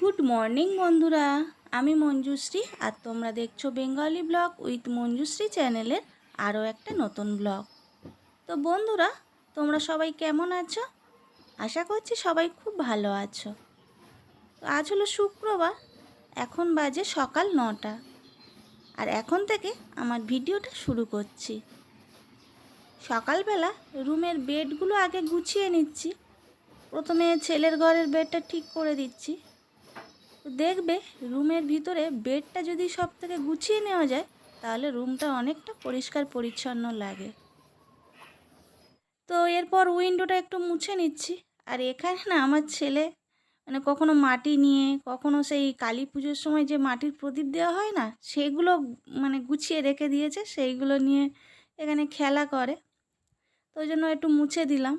Good morning বন্ধুরা। আমি মঞ্জুশ্রী আর তোমরা দেখছ বেঙ্গলি ব্লগ উইথ মঞ্জুশ্রী চ্যানেলের আরও একটা নতুন ব্লগ। তো বন্ধুরা, তোমরা সবাই কেমন আছো? আশা করছি সবাই খুব ভালো আছো। তো আজ হলো শুক্রবার, এখন বাজে সকাল নটা। আর এখন থেকে আমার ভিডিওটা শুরু করছি। সকালবেলা রুমের বেডগুলো আগে গুছিয়ে নিচ্ছি। প্রথমে ছেলের ঘরের বেডটা ঠিক করে দিচ্ছি। দেখবে রুমের ভিতরে বেডটা যদি সব থেকে গুছিয়ে নেওয়া যায়, তাহলে রুমটা অনেকটা পরিষ্কার পরিচ্ছন্ন লাগে। তো এরপর উইন্ডোটা একটু মুছে নিচ্ছি। আর এখানে না আমার ছেলে মানে কখনো মাটি নিয়ে, কখনো সেই কালী পুজোর সময় যে মাটির প্রদীপ দেওয়া হয় না, সেগুলো মানে গুছিয়ে রেখে দিয়েছে, সেইগুলো নিয়ে এখানে খেলা করে। তো ওই জন্য একটু মুছে দিলাম।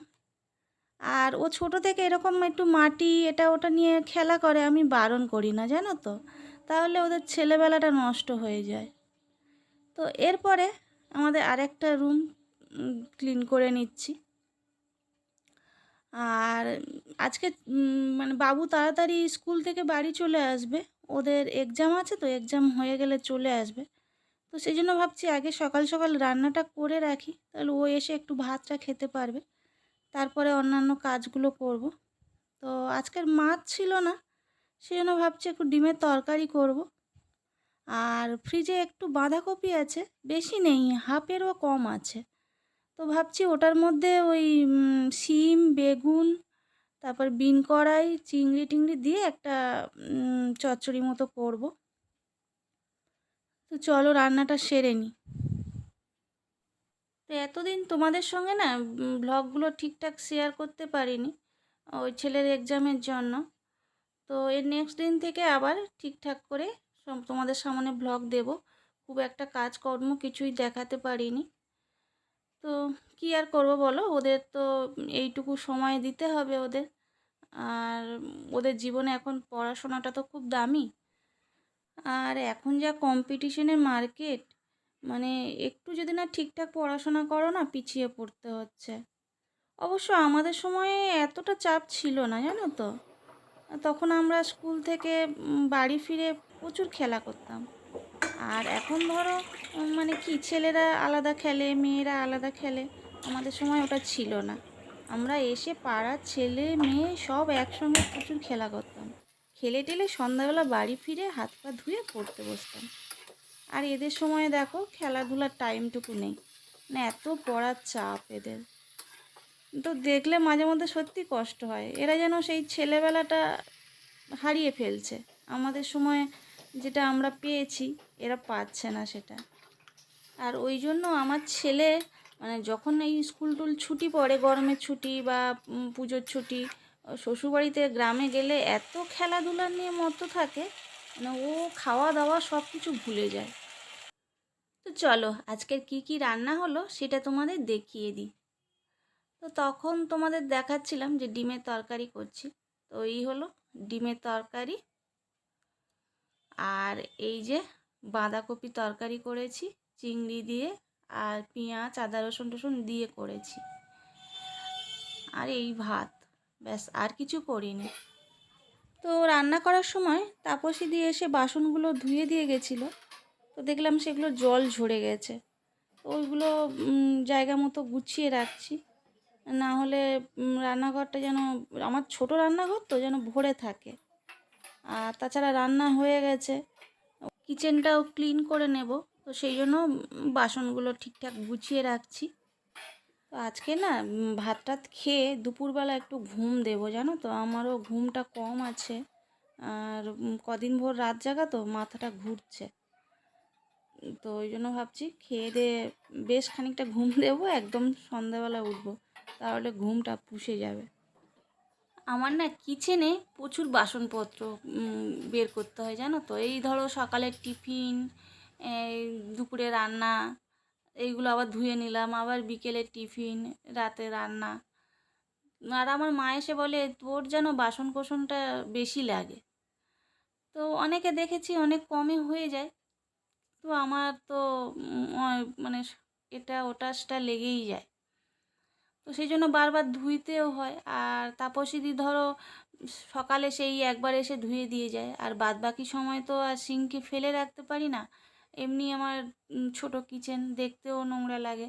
আর ও ছোট থেকে এরকম একটু মাটি এটা ওটা নিয়ে খেলা করে, আমি বারণ করি না, জানো তো? তাহলে ওদের ছেলেবেলাটা নষ্ট হয়ে যায়। তো এরপরে আমাদের আরেকটা রুম ক্লিন করে নিচ্ছি। আর আজকে মানে বাবু তাড়াতাড়ি স্কুল থেকে বাড়ি চলে আসবে। ওদের এক্সাম আছে তো এক্সাম হয়ে গেলে চলে আসবে। তো সেই জন্য ভাবছি আগে সকাল সকাল রান্নাটা করে রাখি, তাহলে ও এসে একটু ভাতটা খেতে পারবে। তারপরে অন্যান্য কাজগুলো করব। তো আজকের মাছ ছিল না সেই জন্য ভাবছি একটু ডিমের তরকারি করব। আর ফ্রিজে একটু বাঁধাকপি আছে, বেশি নেই, হাফেরও কম আছে। তো ভাবছি ওটার মধ্যে ওই শিম, বেগুন, তারপর বিন কড়াই, চিংড়ি টিংড়ি দিয়ে একটা চচ্চড়ি মতো করব। তো চলো রান্নাটা সেরে নিই তো এতদিন তোমাদের সঙ্গে না ব্লগগুলো ঠিকঠাক শেয়ার করতে পারিনি, ওই ছেলের এক্সামের জন্য। তো এর নেক্সট দিন থেকে আবার ঠিকঠাক করে তোমাদের সামনে ব্লগ দেব। খুব একটা কাজকর্ম কিছুই দেখাতে পারিনি। তো কি আর করব বলো? ওদের তো এইটুকু সময় দিতে হবে ওদের। আর ওদের জীবনে এখন পড়াশোনাটা তো খুব দামি। আর এখন যা কম্পিটিশনের মার্কেট মানে একটু যদি না ঠিকঠাক পড়াশোনা করো না, পিছিয়ে পড়তে হচ্ছে। অবশ্য আমাদের সময়ে এতটা চাপ ছিল না, জানো তো? তখন আমরা স্কুল থেকে বাড়ি ফিরে প্রচুর খেলা করতাম। আর এখন ধরো মানে কি, ছেলেরা আলাদা খেলে, মেয়েরা আলাদা খেলে, আমাদের সময় ওটা ছিল না। আমরা এসে পাড়ার ছেলে, মেয়ে সব একসঙ্গে প্রচুর খেলা করতাম। খেলে টেলে সন্ধ্যাবেলা বাড়ি ফিরে হাত পা ধুয়ে পড়তে বসতাম। আর এদের সময় দেখো খেলাধুলার টাইমটুকু নেই। মানে এত পড়ার চাপ এদের। তো দেখলে মাঝে মধ্যে সত্যি কষ্ট হয়। এরা যেন সেই ছেলেবেলাটা হারিয়ে ফেলছে। আমাদের সময় যেটা আমরা পেয়েছি, এরা পাচ্ছে না সেটা। আর ওই জন্য আমার ছেলে মানে যখন এই স্কুল টুল ছুটি পড়ে, গরমের ছুটি বা পুজোর ছুটি, শ্বশুরবাড়িতে গ্রামে গেলে এত খেলাধুলা নিয়ে মতো থাকে মানে ও খাওয়া দাওয়া সব কিছু ভুলে যায়। তো চলো, আজকের কি কি রান্না হলো সেটা তোমাদের দেখিয়ে দিই। তো তখন তোমাদের দেখাচ্ছিলাম যে ডিমের তরকারি করছি। তো এই হলো ডিমের তরকারি। আর এই যে বাঁধাকপি তরকারি করেছি, চিংড়ি দিয়ে আর পেঁয়াজ, আদা, রসুন টসুন দিয়ে করেছি। আর এই ভাত, ব্যাস, আর কিছু করিনি। তো রান্না করার সময় তাপসী দিয়ে এসে বাসনগুলো ধুয়ে দিয়ে গেছিল। তো দেখলাম সেগুলো জল ঝরে গেছে। তো ওইগুলো জায়গা মতো গুছিয়ে রাখছি। না হলে রান্নাঘরটা যেন, আমার ছোট রান্নাঘর তো যেন ভরে থাকে। আর তাছাড়া রান্না হয়ে গেছে। কিচেনটাও ক্লিন করে নেব। তো সেই জন্য বাসনগুলো ঠিকঠাক গুছিয়ে রাখছি। তো আজকে না ভাত টাত খেয়ে দুপুরবেলা একটু ঘুম দেবো, জানো তো? আমারও ঘুমটা কম আছে। আর কদিন ভোর রাত জাগা তো, মাথাটা ঘুরছে। তো ওই জন্য ভাবছি খেয়ে দিয়ে বেশ খানিকটা ঘুম দেবো, একদম সন্ধ্যাবেলা উঠবো। তাহলে ঘুমটা পুষে যাবে। আমার না কিচেনে প্রচুর বাসনপত্র বের করতে হয়, জানো তো? এই ধরো সকালের টিফিন দুপুরে রান্না, এইগুলো আবার ধুয়ে নিলাম, আবার বিকেলের টিফিন, রাতে রান্না। আর আমার মা এসে বলে, তোর যেন বাসন কোসনটা বেশি লাগে। তো অনেকে দেখেছি অনেক কমে হয়ে যায়। তো আমার তো মানে এটা ওটা সেটা লেগেই যায়। তো সেই জন্য বারবার ধুইতেও হয়। আর তাপসীদি ধরো, সকালে সেই একবার এসে ধুয়ে দিয়ে যায়। আর বাদ বাকি সময় তো আর সিঙ্কে ফেলে রাখতে পারি না। এমনি আমার ছোট কিচেন, দেখতেও নোংরা লাগে।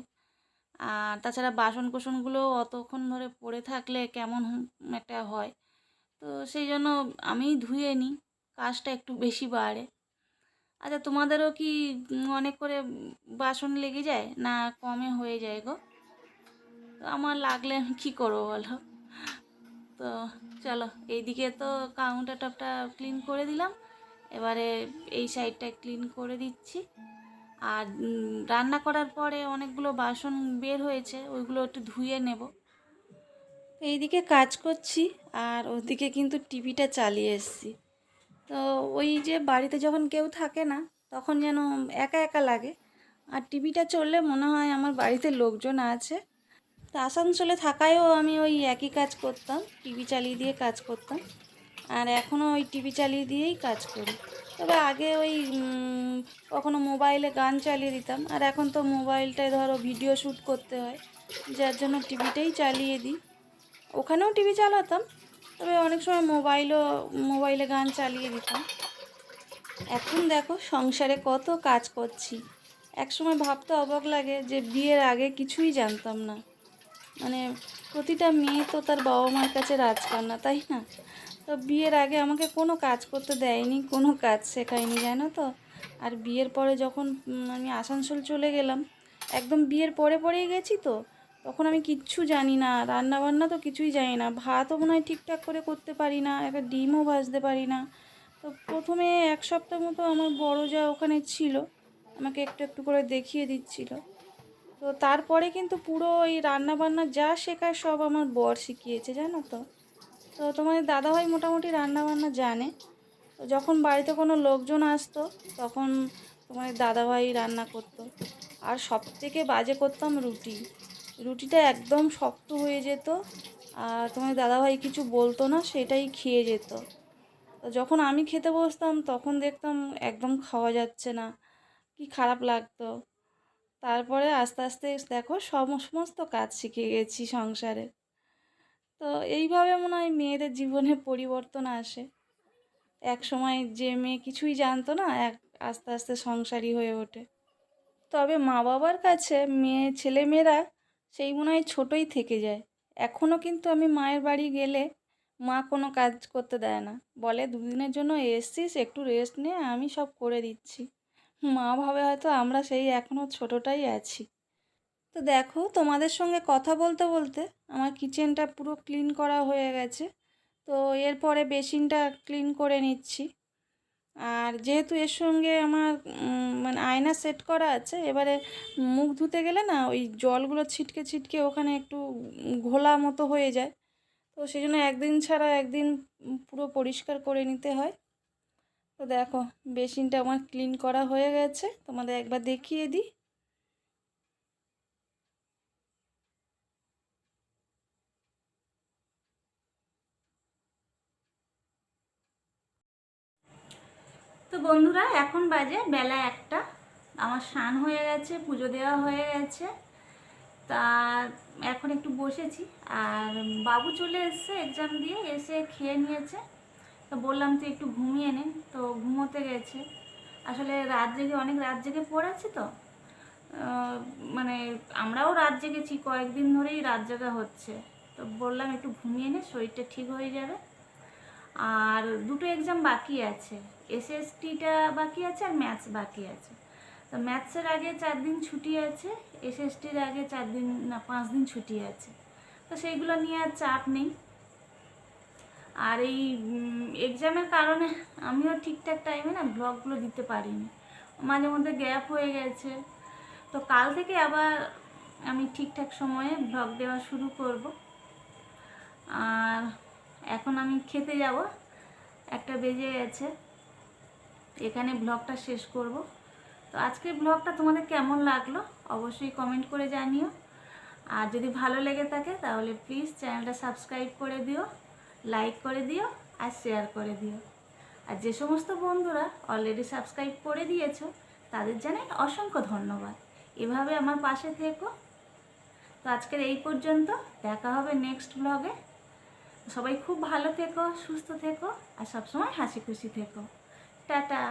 আর তাছাড়া বাসন কোসনগুলো অতক্ষণ ধরে পড়ে থাকলে কেমন একটা হয়। তো সেই জন্য আমিই ধুয়ে নিই। কাজটা একটু বেশি বাড়ে। আচ্ছা তোমাদেরও কি অনেক করে বাসন লেগে যায়? না কমে হয়ে যায় গো? তো আমার লাগলে আমি কী করব বলো? তো চলো, এইদিকে তো কাউন্টার টপটা ক্লিন করে দিলাম। এবারে এই সাইডটা ক্লিন করে দিচ্ছি। আর রান্না করার পরে অনেকগুলো বাসন বের হয়েছে, ওইগুলো একটু ধুয়ে নেব। এইদিকে কাজ করছি, আর ওদিকে কিন্তু টিভিটা চালিয়ে এসেছি। তো ওই যে বাড়িতে যখন কেউ থাকে না, তখন যেন একা একা লাগে। আর টিভিটা চললে মনে হয় আমার বাড়িতে লোকজন আছে। তো আসানসোলে থাকায়ও আমি ওই একই কাজ করতাম, টিভি চালিয়ে দিয়ে কাজ করতাম। আর এখনও ওই টিভি চালিয়ে দিয়েই কাজ করি। তবে আগে ওই কখনো মোবাইলে গান চালিয়ে দিতাম। আর এখন তো মোবাইলটায় ধরো ভিডিও শ্যুট করতে হয়, যার জন্য টিভিটাই চালিয়ে দিই। ওখানেও টিভি চালাতাম তবে অনেক সময় মোবাইলও, মোবাইলে গান চালিয়ে দিতাম। এখন দেখো সংসারে কত কাজ করছি। একসময় ভাবতে অবাক লাগে যে বিয়ের আগে কিছুই জানতাম না। মানে প্রতিটা মেয়ে তো তার বাবা মার কাছে রাজকন্যা, তাই না? তো বিয়ের আগে আমাকে কোনো কাজ করতে দেয়নি, কোনো কাজ শেখায়নি, জানো তো? আর বিয়ের পরে যখন আমি আসানসোল চলে গেলাম, একদম বিয়ের পরে পরেই গেছি তো। তখন আমি কিচ্ছু জানি না রান্না বান্না তো কিছুই জানি না, ভাতও মনে হয় ঠিকঠাক করে করতে পারি না, একটা ডিমও ভাজতে পারি না। তো প্রথমে এক সপ্তাহ মতো আমার বড় যা ওখানে ছিল, আমাকে একটু একটু করে দেখিয়ে দিচ্ছিল। তো তারপরে কিন্তু পুরো এই রান্নাবান্না যা শেখায় সব আমার বর শিখিয়েছে, জানো তো? তো তোমাদের দাদাভাই মোটামুটি রান্নাবান্না জানে। তো যখন বাড়িতে কোনো লোকজন আসতো, তখন তোমাদের দাদাভাই রান্না করতো। আর সব থেকে বাজে করতাম রুটি। রুটিটা একদম শক্ত হয়ে যেত আর তোমার দাদাভাই কিছু বলতো না, সেটাই খেয়ে যেত। তো যখন আমি খেতে বসতাম, তখন দেখতাম একদম খাওয়া যাচ্ছে না, কি খারাপ লাগতো। তারপরে আস্তে আস্তে দেখো সম- সমস্ত কাজ শিখে গেছি সংসারে। তো এইভাবে মনে হয় মেয়েদের জীবনে পরিবর্তন আসে। এক সময় যে মেয়ে কিছুই জানতো না, এক আস্তে আস্তে সংসারী হয়ে ওঠে। তবে মা বাবার কাছে মেয়ে, ছেলেমেয়েরা সেই মনে হয় ছোটোই থেকে যায়। এখনও কিন্তু আমি মায়ের বাড়ি গেলে মা কোনো কাজ করতে দেয় না। বলে, দুদিনের জন্য এসছিস, একটু রেস্ট নে, আমি সব করে দিচ্ছি। মা ভাবে হয়তো আমরা সেই এখনও ছোটোটাই আছি। তো দেখো, তোমাদের সঙ্গে কথা বলতে বলতে আমার কিচেনটা পুরো ক্লিন করা হয়ে গেছে। তো এরপরে বেসিনটা ক্লিন করে নিচ্ছি। আর যেহেতু এর সঙ্গে আমার মানে আয়না সেট করা আছে, এবারে মুখ ধুতে গেলে না ওই জলগুলো ছিটকে ছিটকে ওখানে একটু ঘোলা মতো হয়ে যায়। তো সেই জন্য একদিন ছাড়া একদিন পুরো পরিষ্কার করে নিতে হয়। তো দেখো, বেসিনটা আমার ক্লিন করা হয়ে গেছে, তোমাদের একবার দেখিয়ে দিই। তো বন্ধুরা, এখন বাজে বেলা একটা। আমার স্নান হয়ে গেছে, পুজো দেওয়া হয়ে গেছে। তা এখন একটু বসেছি। আর বাবু চলে এসছে এক্সাম দিয়ে, এসে খেয়ে নিয়েছে। তো বললাম, তুই একটু ঘুমিয়ে নে। তো ঘুমোতে গেছে। আসলে রাত জেগে, অনেক রাত জেগে পড়েছি তো। মানে আমরাও রাত জেগেছি, কয়েকদিন ধরেই রাত জাগা হচ্ছে। তো বললাম, একটু ঘুমিয়ে নে, শরীরটা ঠিক হয়ে যাবে। আর দুটো এক্সাম বাকি আছে। এসএসটিটা বাকি আছে আর ম্যাথস বাকি আছে। তো ম্যাথসের আগে চার দিন ছুটি আছে এসএসটির আগে চার দিন, না, পাঁচ দিন ছুটি আছে। তো সেইগুলো নিয়ে আর চাপ নেই। আর এই এক্সামের কারণে আমিও ঠিকঠাক টাইমে না ব্লগগুলো দিতে পারিনি। মাঝে মধ্যে গ্যাপ হয়ে গেছে। তো কাল থেকে আবার আমি ঠিকঠাক সময়ে ব্লগ দেওয়া শুরু করব। আর এখন আমি খেতে যাব। একটা বেজে গেছে। এখানে ব্লগটা শেষ করব। তো আজকের ব্লগটা তোমাদের কেমন লাগল অবশ্যই কমেন্ট করে জানিও। আর যদি ভালো লেগে থাকে তাহলে প্লিজ চ্যানেলটা সাবস্ক্রাইব করে দিও লাইক করে দিও আর শেয়ার করে দিও। আর যে সমস্ত বন্ধুরা অলরেডি সাবস্ক্রাইব করে দিয়েছ, তাদের জানাই অসংখ্য ধন্যবাদ। এভাবে আমার পাশে থেকো। তো আজকের এই পর্যন্ত দেখা হবে নেক্সট ব্লগে সবাই খুব ভালো থেকো, সুস্থ থেকো আর সবসময় হাসি খুশি থেকো। টাটা।